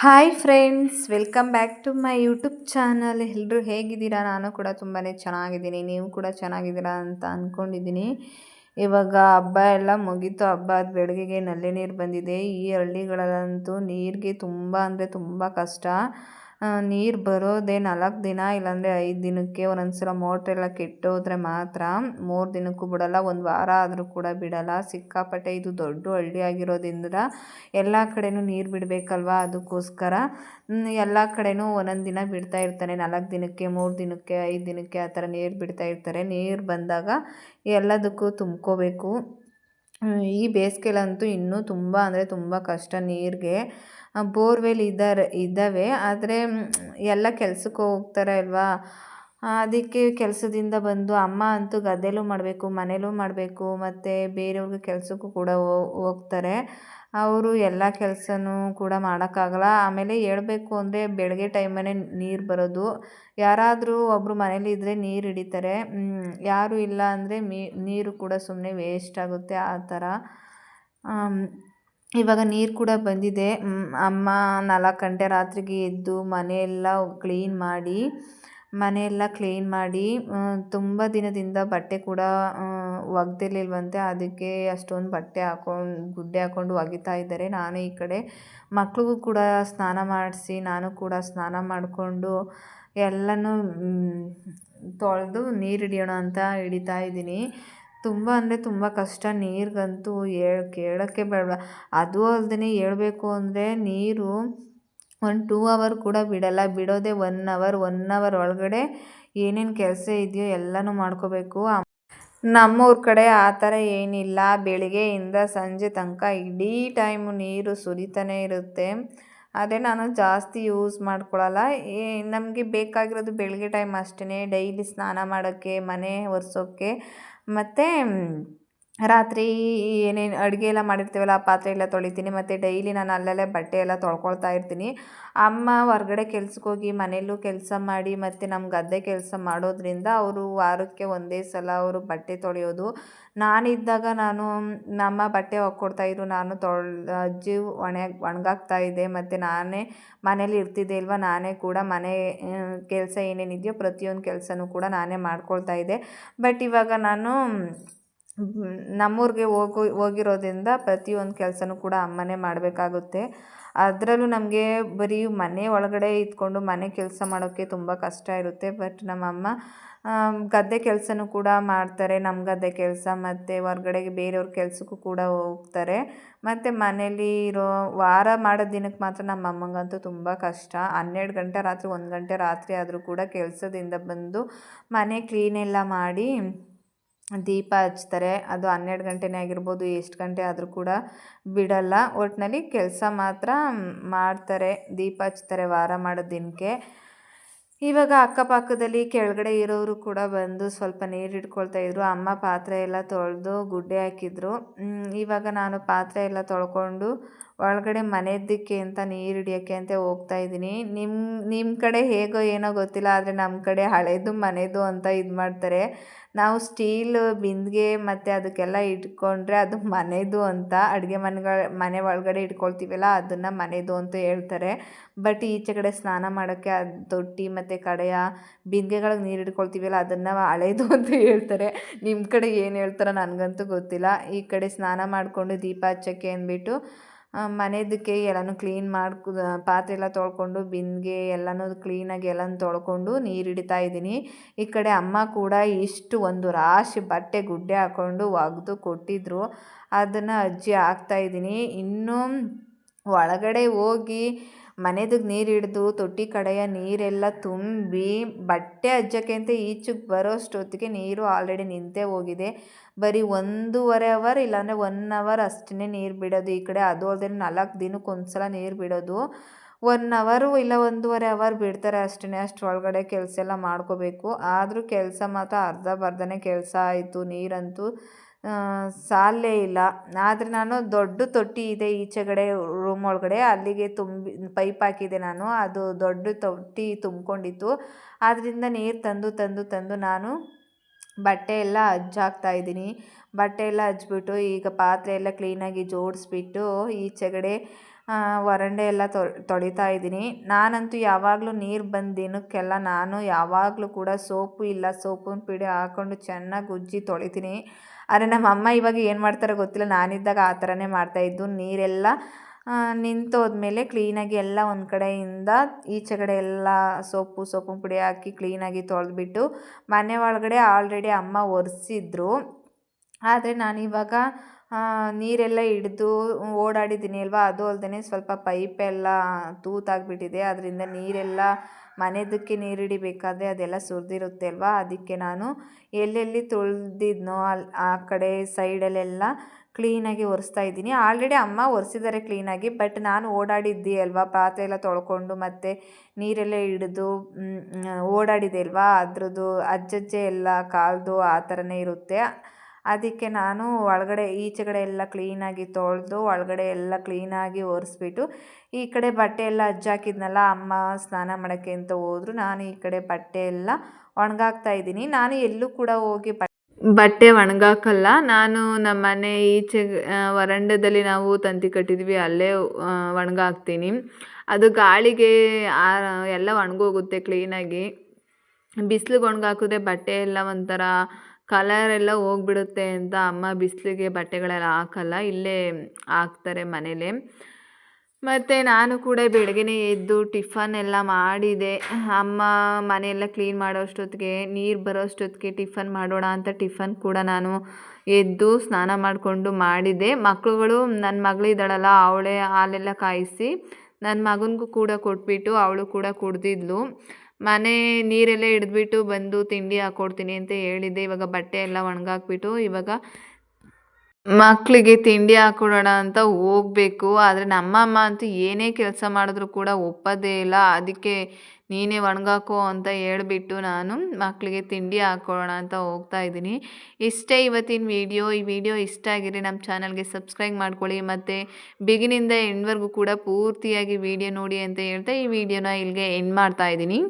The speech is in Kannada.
Hi friends welcome back to my YouTube channel ಎಲ್ಲರೂ ಹೇಗಿದ್ದೀರಾ? ನಾನು ಕೂಡ ತುಂಬಾ ಚೆನ್ನಾಗಿದ್ದೀನಿ. ನೀವು ಕೂಡ ಚೆನ್ನಾಗಿದ್ದೀರಾ ಅಂತ ಅಂದ್ಕೊಂಡಿದ್ದೀನಿ ಇವಾಗ ಹಬ್ಬ ಎಲ್ಲ ಮುಗೀತು. ಹಬ್ಬ ಅದು ಬೆಳಗ್ಗೆಗೆ ನಲ್ಲಿ ನೀರು ಬಂದಿದೆ. ಈ ಹಳ್ಳಿಗಳಲ್ಲಂತೂ ನೀರಿಗೆ ತುಂಬ ಅಂದರೆ ತುಂಬ ಕಷ್ಟ. ನೀರು ಬರೋದೇ ನಾಲ್ಕು ದಿನ, ಇಲ್ಲಾಂದರೆ ಐದು ದಿನಕ್ಕೆ ಒಂದೊಂದು ಸಲ ಮೋಟ್ರೆಲ್ಲ ಕೆಟ್ಟೋದ್ರೆ ಮಾತ್ರ ಮೂರು ದಿನಕ್ಕೂ ಬಿಡಲ್ಲ, ಒಂದು ವಾರ ಆದರೂ ಕೂಡ ಬಿಡಲ್ಲ. ಸಿಕ್ಕಾಪಟ್ಟೆ ಇದು ದೊಡ್ಡ ಹಳ್ಳಿ ಆಗಿರೋದ್ರಿಂದ ಎಲ್ಲ ಕಡೆಯೂ ನೀರು ಬಿಡಬೇಕಲ್ವಾ ಅದಕ್ಕೋಸ್ಕರ? ಎಲ್ಲ ಕಡೆಯೂ ಒಂದೊಂದು ದಿನ ಬಿಡ್ತಾ ಇರ್ತಾನೆ, ನಾಲ್ಕು ದಿನಕ್ಕೆ, ಮೂರು ದಿನಕ್ಕೆ, ಐದು ದಿನಕ್ಕೆ ಆ ಥರ ನೀರು ಬಿಡ್ತಾ ಇರ್ತಾರೆ. ನೀರು ಬಂದಾಗ ಎಲ್ಲದಕ್ಕೂ ತುಂಬ್ಕೋಬೇಕು. ಈ ಬೇಸಿಗೆಲಂತೂ ಇನ್ನೂ ತುಂಬ ಅಂದರೆ ತುಂಬ ಕಷ್ಟ ನೀರಿಗೆ. ಬೋರ್ವೆಲ್ ಇದ್ದಾರೆ, ಇದ್ದಾವೆ. ಆದರೆ, ಎಲ್ಲ ಕೆಲ್ಸಕ್ಕೆ ಹೋಗ್ತಾರೆ ಅಲ್ವಾ? ಅದಕ್ಕೆ ಕೆಲಸದಿಂದ ಬಂದು ಅಮ್ಮ ಅಂತೂ ಗದ್ದೆಲೂ ಮಾಡಬೇಕು, ಮನೇಲೂ ಮಾಡಬೇಕು, ಮತ್ತು ಬೇರೆಯವ್ರಿಗೆ ಕೆಲಸಕ್ಕೂ ಕೂಡ ಹೋಗ್ತಾರೆ. ಅವರು ಎಲ್ಲ ಕೆಲಸನೂ ಕೂಡ ಮಾಡೋಕ್ಕಾಗಲ್ಲ. ಆಮೇಲೆ ಹೇಳಬೇಕು ಅಂದರೆ ಬೆಳಗ್ಗೆ ಟೈಮಲ್ಲೇ ನೀರು ಬರೋದು. ಯಾರಾದರೂ ಒಬ್ಬರು ಮನೇಲಿ ಇದ್ದರೆ ನೀರು ಹಿಡಿತಾರೆ. ಯಾರು ಇಲ್ಲ ಅಂದರೆ ನೀರು ಕೂಡ ಸುಮ್ಮನೆ ವೇಸ್ಟ್ ಆಗುತ್ತೆ ಆ ಥರ ಇವಾಗ ನೀರು ಕೂಡ ಬಂದಿದೆ. ಅಮ್ಮ ನಾಲ್ಕು ಗಂಟೆ ರಾತ್ರಿಗೆ ಎದ್ದು ಮನೆಯೆಲ್ಲ ಕ್ಲೀನ್ ಮಾಡಿ ಮನೆಯೆಲ್ಲ ಕ್ಲೀನ್ ಮಾಡಿ ತುಂಬ ದಿನದಿಂದ ಬಟ್ಟೆ ಕೂಡ ಒಗ್ದಿರ್ಲಿಲ್ವಂತೆ. ಅದಕ್ಕೆ ಅಷ್ಟೊಂದು ಬಟ್ಟೆ ಹಾಕೊಂಡು, ಗುಡ್ಡೆ ಹಾಕೊಂಡು ಒಗಿತಾ ಇದ್ದಾರೆ. ನಾನು ಈ ಕಡೆ ಮಕ್ಳಿಗೂ ಕೂಡ ಸ್ನಾನ ಮಾಡಿಸಿ, ನಾನು ಕೂಡ ಸ್ನಾನ ಮಾಡಿಕೊಂಡು ಎಲ್ಲನೂ ತೊಳೆದು ನೀರು ಹಿಡಿಯೋಣ ಅಂತ ಹಿಡಿತಾ ಇದ್ದೀನಿ. ತುಂಬ ಅಂದರೆ ತುಂಬ ಕಷ್ಟ. ನೀರಿಗಂತೂ ಹೇಳ್ ಕೇಳೋಕ್ಕೆ ಬೇಡ ಅದು ಅಲ್ದೇ ಹೇಳ್ಬೇಕು ಅಂದರೆ ನೀರು ಒಂದು ಟೂ ಅವರ್ ಕೂಡ ಬಿಡೋಲ್ಲ. ಬಿಡೋದೇ ಒನ್ ಅವರ್ ಒನ್ ಅವರ್ ಒಳಗಡೆ ಏನೇನು ಕೆಲಸ ಇದೆಯೋ ಎಲ್ಲನೂ ಮಾಡ್ಕೋಬೇಕು. ನಮ್ಮೂರ ಕಡೆ ಆ ಥರ ಏನಿಲ್ಲ. ಬೆಳಿಗ್ಗೆಯಿಂದ ಸಂಜೆ ತನಕ ಇಡೀ ಟೈಮು ನೀರು ಸುರಿತಾನೆ ಇರುತ್ತೆ. ಅದೇ ನಾನು ಜಾಸ್ತಿ ಯೂಸ್ ಮಾಡ್ಕೊಳ್ಳಲ್ಲ ಏ, ನಮಗೆ ಬೇಕಾಗಿರೋದು ಬೆಳಗ್ಗೆ ಟೈಮ್ ಅಷ್ಟೇ ಡೈಲಿ ಸ್ನಾನ ಮಾಡೋಕ್ಕೆ, ಮನೆ ಒರೆಸೋಕ್ಕೆ. ಮತ್ತು ರಾತ್ರಿ ಏನೇನು ಅಡುಗೆ ಎಲ್ಲ ಮಾಡಿರ್ತೀವಲ್ಲ, ಆ ಪಾತ್ರೆ ಎಲ್ಲ ತೊಳಿತೀನಿ, ಮತ್ತು ಡೈಲಿ ನಾನು ಅಲ್ಲಲ್ಲೇ ಬಟ್ಟೆ ಎಲ್ಲ ತೊಳ್ಕೊಳ್ತಾ ಇರ್ತೀನಿ. ಅಮ್ಮ ಹೊರ್ಗಡೆ ಕೆಲ್ಸಕ್ಕೆ ಹೋಗಿ ಮನೆಯಲ್ಲೂ ಕೆಲಸ ಮಾಡಿ, ಮತ್ತು ನಮ್ಮ ಗದ್ದೆ ಕೆಲಸ ಮಾಡೋದ್ರಿಂದ ಅವರು ವಾರಕ್ಕೆ ಒಂದೇ ಸಲ ಅವರು ಬಟ್ಟೆ ತೊಳೆಯೋದು. ನಾನಿದ್ದಾಗ ನಾನು, ನಮ್ಮ ಬಟ್ಟೆ ಒಕ್ಕೊಡ್ತಾಯಿದ್ರು ನಾನು ತೊಳ್, ಅಜ್ಜಿ ಒಣ ಒಣಗಾಗ್ತಾ ಇದ್ದೆ, ಮತ್ತು ನಾನೇ ಮನೇಲಿ ಇರ್ತಿದ್ದೆ ಇಲ್ವಾ, ನಾನೇ ಕೂಡ ಮನೆ ಕೆಲಸ ಏನೇನಿದೆಯೋ ಪ್ರತಿಯೊಂದು ಕೆಲಸನೂ ಕೂಡ ನಾನೇ ಮಾಡ್ಕೊಳ್ತಾ ಇದ್ದೆ. ಬಟ್ ಇವಾಗ ನಾನು ನಮ್ಮೂರಿಗೆ ಹೋಗು, ಹೋಗಿರೋದ್ರಿಂದ ಪ್ರತಿಯೊಂದು ಕೆಲಸನೂ ಕೂಡ ಅಮ್ಮನೇ ಮಾಡಬೇಕಾಗುತ್ತೆ. ಅದರಲ್ಲೂ ನಮಗೆ ಬರೀ ಮನೆ ಒಳಗಡೆ ಇದ್ಕೊಂಡು ಮನೆ ಕೆಲಸ ಮಾಡೋಕ್ಕೆ ತುಂಬ ಕಷ್ಟ ಇರುತ್ತೆ. ಬಟ್ ನಮ್ಮಮ್ಮ ಗದ್ದೆ ಕೆಲಸನೂ ಕೂಡ ಮಾಡ್ತಾರೆ. ನಮ್ಮ ಗದ್ದೆ ಕೆಲಸ ಮತ್ತು ಹೊರ್ಗಡೆಗೆ ಬೇರೆಯವ್ರ ಕೆಲಸಕ್ಕೂ ಕೂಡ ಹೋಗ್ತಾರೆ. ಮತ್ತು ಮನೇಲಿ ಇರೋ ವಾರ ಮಾಡೋ ದಿನಕ್ಕೆ ಮಾತ್ರ ನಮ್ಮ ಅಮ್ಮಂಗಂತೂ ತುಂಬ ಕಷ್ಟ. ಹನ್ನೆರಡು ಗಂಟೆ ರಾತ್ರಿ, ಒಂದು ಗಂಟೆ ರಾತ್ರಿ ಆದರೂ ಕೂಡ ಕೆಲಸದಿಂದ ಬಂದು ಮನೆ ಕ್ಲೀನೆಲ್ಲ ಮಾಡಿ ದೀಪ ಹಚ್ತಾರೆ. ಅದು ಹನ್ನೆರಡು ಗಂಟೆನೇ ಆಗಿರ್ಬೋದು, ಎಷ್ಟು ಗಂಟೆ ಆದರೂ ಕೂಡ ಬಿಡಲ್ಲ. ಒಟ್ಟಿನಲ್ಲಿ ಕೆಲಸ ಮಾತ್ರ ಮಾಡ್ತಾರೆ, ದೀಪ ಹಚ್ತಾರೆ ವಾರ ಮಾಡೋ ದಿನಕ್ಕೆ. ಇವಾಗ ಅಕ್ಕಪಕ್ಕದಲ್ಲಿ ಕೆಳಗಡೆ ಇರೋರು ಕೂಡ ಬಂದು ಸ್ವಲ್ಪ ನೀರು ಹಿಡ್ಕೊಳ್ತಾ ಇದ್ರು. ಅಮ್ಮ ಪಾತ್ರೆ ಎಲ್ಲ ತೊಳೆದು ಗುಡ್ಡೆ ಹಾಕಿದ್ರು. ಇವಾಗ ನಾನು ಪಾತ್ರೆ ಎಲ್ಲ ತೊಳ್ಕೊಂಡು ಒಳಗಡೆ ಮನೆದಕ್ಕೆ ಅಂತ ನೀರು ಹಿಡಿಯೋಕ್ಕೆ ಅಂತ ಹೋಗ್ತಾ ಇದ್ದೀನಿ. ನಿಮ್ಮ ನಿಮ್ಮ ಕಡೆ ಹೇಗೋ ಏನೋ ಗೊತ್ತಿಲ್ಲ, ಆದರೆ ನಮ್ಮ ಕಡೆ ಹಳೇದು ಮನೆದು ಅಂತ ಇದು ಮಾಡ್ತಾರೆ. ನಾವು ಸ್ಟೀಲ್ ಬಿಂದಿಗೆ ಮತ್ತು ಅದಕ್ಕೆಲ್ಲ ಇಟ್ಕೊಂಡ್ರೆ ಅದು ಮನೆದು ಅಂತ ಅಡುಗೆ ಮನೆಗಳ, ಮನೆ ಒಳಗಡೆ ಇಟ್ಕೊಳ್ತೀವಲ್ಲ, ಅದನ್ನು ಮನೆದು ಅಂತ ಹೇಳ್ತಾರೆ. ಬಟ್ ಈಚೆ ಕಡೆ ಸ್ನಾನ ಮಾಡೋಕ್ಕೆ ಅದು ತೊಟ್ಟಿ ಮತ್ತು ಕಡೆಯ ಬಿಂದಿಗೆಗಳಿಗೆ ನೀರು ಇಟ್ಕೊಳ್ತೀವಲ್ಲ ಅದನ್ನು ಹಳೇದು ಅಂತ ಹೇಳ್ತಾರೆ. ನಿಮ್ಮ ಕಡೆ ಏನು ಹೇಳ್ತಾರೋ ನನಗಂತೂ ಗೊತ್ತಿಲ್ಲ. ಈ ಕಡೆ ಸ್ನಾನ ಮಾಡಿಕೊಂಡು ದೀಪ ಹಚ್ಚೋಕ್ಕೆ ಅಂದ್ಬಿಟ್ಟು ಮನೆಯದಕ್ಕೆ ಎಲ್ಲನೂ ಕ್ಲೀನ್ ಮಾಡ್ಕೊ ಪಾತ್ರೆ ಎಲ್ಲ ತೊಳ್ಕೊಂಡು ಬಿಂದಿಗೆ ಎಲ್ಲನೂ ಕ್ಲೀನಾಗಿ ಎಲ್ಲನೂ ತೊಳ್ಕೊಂಡು ನೀರು ಹಿಡಿತಾ ಇದ್ದೀನಿ. ಈ ಕಡೆ ಅಮ್ಮ ಕೂಡ ಇಷ್ಟು ಒಂದು ರಾಶಿ ಬಟ್ಟೆ ಗುಡ್ಡೆ ಹಾಕ್ಕೊಂಡು ಒಗೆದು ಕೊಟ್ಟಿದ್ದರು ಅದನ್ನು ಅಜ್ಜಿ ಹಾಕ್ತಾಯಿದ್ದೀನಿ ಇನ್ನೂ ಒಳಗಡೆ ಹೋಗಿ ಮನೆದಕ್ಕೆ ನೀರು ಹಿಡ್ದು ತೊಟ್ಟಿ ಕಡೆಯ ನೀರೆಲ್ಲ ತುಂಬಿ ಬಟ್ಟೆ ಅಜ್ಜಕ್ಕೆ ಅಂತ ಈಚೆಗೆ ಬರೋಷ್ಟೊತ್ತಿಗೆ ನೀರು ಆಲ್ರೆಡಿ ನಿಂತೇ ಹೋಗಿದೆ. ಬರೀ ಒಂದೂವರೆ ಅವರ್ ಇಲ್ಲಾಂದರೆ ಒನ್ ಅವರ್ ಅಷ್ಟೇ ನೀರು ಬಿಡೋದು. ಈ ಕಡೆ ಅದು ಅಲ್ಲದೆ ನಾಲ್ಕು ದಿನಕ್ಕೆ ಒಂದು ಸಲ ನೀರು ಬಿಡೋದು. ಒನ್ ಅವರು ಇಲ್ಲ ಒಂದೂವರೆ ಅವರ್ ಬಿಡ್ತಾರೆ ಅಷ್ಟೇ ಒಳಗಡೆ ಕೆಲಸ ಎಲ್ಲ ಮಾಡ್ಕೋಬೇಕು. ಆದರೂ ಕೆಲಸ ಮಾತ್ರ ಅರ್ಧ ಬರ್ಧನೇ ಕೆಲಸ ಆಯಿತು ನೀರಂತೂ. ಸಾಲೇ ಇಲ್ಲ. ಆದರೆ ನಾನು ದೊಡ್ಡ ತೊಟ್ಟಿ ಇದೆ ಈಚೆಗಡೆ ರೂಮ್ ಒಳಗಡೆ. ಅಲ್ಲಿಗೆ ತುಂಬಿ ಪೈಪ್ ಹಾಕಿದೆ ನಾನು. ಅದು ದೊಡ್ಡ ತೊಟ್ಟಿ ತುಂಬಿಕೊಂಡಿತ್ತು. ಆದ್ದರಿಂದ ನೀರು ತಂದು ತಂದು ತಂದು ನಾನು ಬಟ್ಟೆ ಎಲ್ಲ ಅಜ್ಜಾಕ್ತಾ ಇದ್ದೀನಿ. ಬಟ್ಟೆ ಎಲ್ಲ ಹಜ್ಬಿಟ್ಟು ಈಗ ಪಾತ್ರೆ ಎಲ್ಲ ಕ್ಲೀನಾಗಿ ಜೋಡಿಸ್ಬಿಟ್ಟು ಈಚೆಗಡೆ ವರಂಡೆ ಎಲ್ಲ ತೊಳಿತಾ ಇದ್ದೀನಿ. ನಾನಂತೂ ಯಾವಾಗಲೂ ನೀರು ಬಂದ ದಿನಕ್ಕೆಲ್ಲ ನಾನು ಯಾವಾಗಲೂ ಕೂಡ ಸೋಪು ಇಲ್ಲ. ಸೋಪಿನ ಪುಡಿ ಹಾಕ್ಕೊಂಡು ಚೆನ್ನಾಗಿ ಉಜ್ಜಿ ತೊಳಿತೀನಿ. ಆದರೆ ನಮ್ಮ ಅಮ್ಮ ಇವಾಗ ಏನು ಮಾಡ್ತಾರೋ ಗೊತ್ತಿಲ್ಲ. ನಾನಿದ್ದಾಗ ಆ ಥರನೇ ಮಾಡ್ತಾಯಿದ್ದು ನೀರೆಲ್ಲ ನಿಂತೋದ್ಮೇಲೆ ಕ್ಲೀನಾಗಿ ಎಲ್ಲ ಒಂದು ಕಡೆಯಿಂದ ಈಚೆ ಕಡೆ ಎಲ್ಲ ಸೋಪು, ಸೋಪಿನ ಪುಡಿ ಹಾಕಿ ಕ್ಲೀನಾಗಿ ತೊಳೆದ್ಬಿಟ್ಟು ಮನೆ ಒಳಗಡೆ ಆಲ್ರೆಡಿ ಅಮ್ಮ ಒರೆಸಿದ್ರು. ಆದರೆ ನಾನಿವಾಗ ನೀರೆಲ್ಲ ಹಿಡ್ದು ಓಡಾಡಿದ್ದೀನಿ ಅಲ್ವಾ? ಅದು ಅಲ್ಲದೆ ಸ್ವಲ್ಪ ಪೈಪೆಲ್ಲ ತೂತಾಗಿಬಿಟ್ಟಿದೆ. ಅದರಿಂದ ನೀರೆಲ್ಲ ಮನೆದಕ್ಕೆ ನೀರು ಹಿಡಿಬೇಕಾದ್ರೆ ಅದೆಲ್ಲ ಸುರಿದಿರುತ್ತೆ ಅಲ್ವಾ? ಅದಕ್ಕೆ ನಾನು ಎಲ್ಲೆಲ್ಲಿ ತೊಳೆದಿದ್ನೋ ಅಲ್ಲಿ ಆ ಕಡೆ ಸೈಡಲ್ಲೆಲ್ಲ ಕ್ಲೀನಾಗಿ ಒರೆಸ್ತಾ ಇದ್ದೀನಿ. ಆಲ್ರೆಡಿ ಅಮ್ಮ ಒರೆಸಿದ್ದಾರೆ ಕ್ಲೀನಾಗಿ, ಬಟ್ ನಾನು ಓಡಾಡಿದ್ದೆ ಅಲ್ವಾ? ಪಾತ್ರೆ ಎಲ್ಲ ತೊಳ್ಕೊಂಡು ಮತ್ತು ನೀರೆಲ್ಲ ಹಿಡಿದು ಓಡಾಡಿದೆ ಅಲ್ವಾ? ಅದ್ರದ್ದು ಅಜ್ಜಜ್ಜೆ ಎಲ್ಲ ಕಾಲ್ದು ಆ ಥರನೇ ಇರುತ್ತೆ. ಅದಕ್ಕೆ ನಾನು ಒಳಗಡೆ ಈಚೆಗಡೆ ಎಲ್ಲ ಕ್ಲೀನಾಗಿ ತೊಳೆದು ಒಳಗಡೆ ಎಲ್ಲ ಕ್ಲೀನಾಗಿ ಒರೆಸ್ಬಿಟ್ಟು ಈ ಕಡೆ ಬಟ್ಟೆ ಎಲ್ಲ ಅಜ್ಜಾಕಿದ್ನಲ್ಲ, ಅಮ್ಮ ಸ್ನಾನ ಮಾಡೋಕ್ಕೆ ಅಂತ ಹೋದ್ರು. ನಾನು ಈ ಕಡೆ ಬಟ್ಟೆ ಎಲ್ಲ ಒಣಗಾಕ್ತಾ ಇದ್ದೀನಿ. ನಾನು ಎಲ್ಲೂ ಕೂಡ ಹೋಗಿ ಬಟ್ಟೆ ಒಣಗಾಕಲ್ಲ. ನಾನು ನಮ್ಮ ಮನೆ ಈಚೆ ವರಂಡದಲ್ಲಿ ನಾವು ತಂತಿ ಕಟ್ಟಿದ್ವಿ. ಅಲ್ಲೇ ಒಣಗಾಕ್ತೀನಿ. ಅದು ಗಾಳಿಗೆ ಎಲ್ಲ ಒಣಗೋಗುತ್ತೆ ಕ್ಲೀನಾಗಿ ಬಿಸಿಲಿಗೆ ಒಣಗಾಕಿದ್ರೆ ಬಟ್ಟೆ ಎಲ್ಲ ಒಂಥರ ಕಲರ್ ಎಲ್ಲ ಹೋಗ್ಬಿಡುತ್ತೆ ಅಂತ ಅಮ್ಮ ಬಿಸಿಲಿಗೆ ಬಟ್ಟೆಗಳೆಲ್ಲ ಹಾಕಲ್ಲ, ಇಲ್ಲೇ ಹಾಕ್ತಾರೆ ಮನೇಲೆ. ಮತ್ತು ನಾನು ಕೂಡ ಬೆಳಗ್ಗೆನೇ ಎದ್ದು ಟಿಫನ್ ಎಲ್ಲ ಮಾಡಿದೆ. ಅಮ್ಮ ಮನೆಯೆಲ್ಲ ಕ್ಲೀನ್ ಮಾಡೋ ಅಷ್ಟೊತ್ತಿಗೆ ನೀರು ಬರೋ ಅಷ್ಟೊತ್ತಿಗೆ ಟಿಫನ್ ಮಾಡೋಣ ಅಂತ ಟಿಫನ್ ಕೂಡ ನಾನು ಎದ್ದು ಸ್ನಾನ ಮಾಡಿಕೊಂಡು ಮಾಡಿದೆ. ಮಕ್ಕಳುಗಳು ನನ್ನ ಮಗಳಿದ್ದಾಳಲ್ಲ ಅವಳೇ ಹಾಲೆಲ್ಲ ಕಾಯಿಸಿ ನನ್ನ ಮಗನಿಗೂ ಕೂಡ ಕೊಟ್ಬಿಟ್ಟು ಅವಳು ಕೂಡ ಕುಡ್ದಿದ್ಲು. ಮನೆ ನೀರೆಲ್ಲ ಹಿಡಿದ್ಬಿಟ್ಟು ಬಂದು ತಿಂಡಿ ಹಾಕ್ಕೊಡ್ತೀನಿ ಅಂತ ಹೇಳಿದ್ದೆ. ಇವಾಗ ಬಟ್ಟೆ ಎಲ್ಲ ಒಣಗಾಕ್ಬಿಟ್ಟು ಇವಾಗ ಮಕ್ಕಳಿಗೆ ತಿಂಡಿ ಹಾಕ್ಕೊಡೋಣ ಅಂತ ಹೋಗಬೇಕು. ಆದರೆ ನಮ್ಮಮ್ಮ ಅಂತೂ ಏನೇ ಕೆಲಸ ಮಾಡಿದ್ರು ಕೂಡ ಒಪ್ಪದೇ ಇಲ್ಲ. ಅದಕ್ಕೆ ನೀನೇ ಒಣಗಾಕೋ ಅಂತ ಹೇಳಿಬಿಟ್ಟು ನಾನು ಮಕ್ಕಳಿಗೆ ತಿಂಡಿ ಹಾಕ್ಕೊಡೋಣ ಅಂತ ಹೋಗ್ತಾ ಇದ್ದೀನಿ. ಇಷ್ಟೇ ಇವತ್ತಿನ ವಿಡಿಯೋ. ಈ ವಿಡಿಯೋ ಇಷ್ಟ ಆಗಿರಲಿ ನಮ್ಮ ಚಾನಲ್ಗೆ ಸಬ್ಸ್ಕ್ರೈಬ್ ಮಾಡ್ಕೊಳ್ಳಿ. ಮತ್ತು ಬಿಗಿನಿಂದ ಎಂಡ್ವರೆಗೂ ಕೂಡ ಪೂರ್ತಿಯಾಗಿ ವಿಡಿಯೋ ನೋಡಿ ಅಂತ ಹೇಳ್ತಾ ಈ ವಿಡಿಯೋನ ಇಲ್ಲಿಗೆ ಎಂಡ್ ಮಾಡ್ತಾ ಇದ್ದೀನಿ.